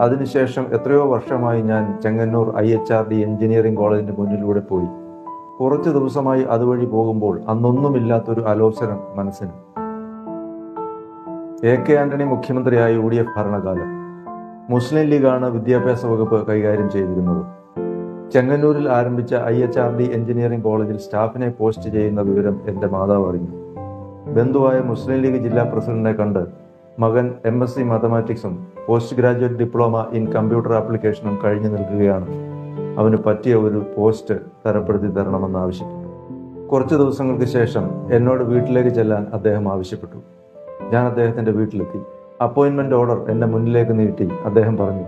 അതിനുശേഷം എത്രയോ വർഷമായി ഞാൻ Chengannur I H R D engineering കോളേജിന്റെ മുന്നിലൂടെ പോയി. കുറച്ച് ദിവസമായി അതുവഴി പോകുമ്പോൾ അന്നൊന്നുമില്ലാത്തൊരു അലോസരം മനസ്സിന്. എ കെ ആന്റണി മുഖ്യമന്ത്രിയായ യു ഡി എഫ് ഭരണകാലം. മുസ്ലിം ലീഗാണ് വിദ്യാഭ്യാസ വകുപ്പ് കൈകാര്യം ചെയ്തിരുന്നത്. ചെങ്ങന്നൂരിൽ ആരംഭിച്ച I H R D engineering കോളേജിൽ സ്റ്റാഫിനെ പോസ്റ്റ് ചെയ്യുന്ന വിവരം എന്റെ മാതാവ് അറിഞ്ഞു. ബന്ധുവായ മുസ്ലിം ലീഗ് ജില്ലാ പ്രസിഡന്റിനെ കണ്ട് മകൻ M S C മാത്തമാറ്റിക്സും post graduate diploma in computer ആപ്ലിക്കേഷനും കഴിഞ്ഞു നിൽക്കുകയാണ്. അവന് പറ്റിയ ഒരു പോസ്റ്റ് തരപ്പെടുത്തി തരണമെന്ന് ആവശ്യപ്പെട്ടു. കുറച്ച് ദിവസങ്ങൾക്ക് ശേഷം എന്നോട് വീട്ടിലേക്ക് ചെല്ലാൻ അദ്ദേഹം ആവശ്യപ്പെട്ടു. ഞാൻ അദ്ദേഹത്തിന്റെ വീട്ടിലെത്തി. അപ്പോയിൻമെന്റ് ഓർഡർ എന്റെ മുന്നിലേക്ക് നീട്ടി. അദ്ദേഹം പറഞ്ഞു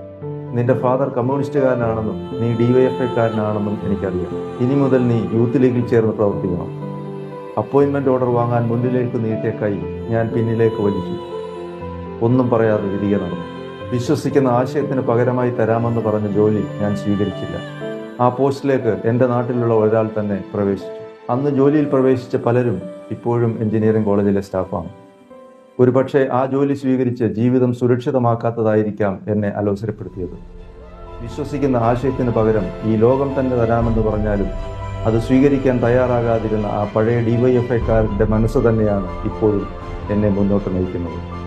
നിന്റെ ഫാദർ കമ്മ്യൂണിസ്റ്റുകാരനാണെന്നും നീ ഡിവൈഎഫ്ഐക്കാരനാണെന്നും എനിക്കറിയാം. ഇനി മുതൽ നീ യൂത്ത് ലീഗിൽ ചേർന്ന് പ്രവർത്തിക്കണം. അപ്പോയിൻമെന്റ് ഓർഡർ വാങ്ങാൻ മുന്നിലേക്ക് നീട്ടിയ കൈ ഞാൻ പിന്നിലേക്ക് വലിച്ചു. ഒന്നും പറയാതെ തിരികെ നടന്നു. വിശ്വസിക്കുന്ന ആശയത്തിന് പകരമായി തരാമെന്ന് പറഞ്ഞ ജോലി ഞാൻ സ്വീകരിച്ചില്ല. ആ പോസ്റ്റിലേക്ക് എന്റെ നാട്ടിലുള്ള ഒരാൾ തന്നെ പ്രവേശിച്ചു. അന്ന് ജോലിയിൽ പ്രവേശിച്ച പലരും ഇപ്പോഴും എഞ്ചിനീയറിംഗ് കോളേജിലെ സ്റ്റാഫാണ്. ഒരുപക്ഷെ ആ ജോലി സ്വീകരിച്ച് ജീവിതം സുരക്ഷിതമാക്കാത്തതായിരിക്കാം എന്നെ അലോസരപ്പെടുത്തിയത്. വിശ്വസിക്കുന്ന ആശയത്തിന് പകരം ഈ ലോകം തന്നെ തരാമെന്ന് പറഞ്ഞാലും അത് സ്വീകരിക്കാൻ തയ്യാറാകാതിരുന്ന ആ പഴയ ഡിവൈഎഫ്ഐക്കാരന്റെ മനസ്സ് തന്നെയാണ് ഇപ്പോഴും എന്നെ മുന്നോട്ട് നയിക്കുന്നത്.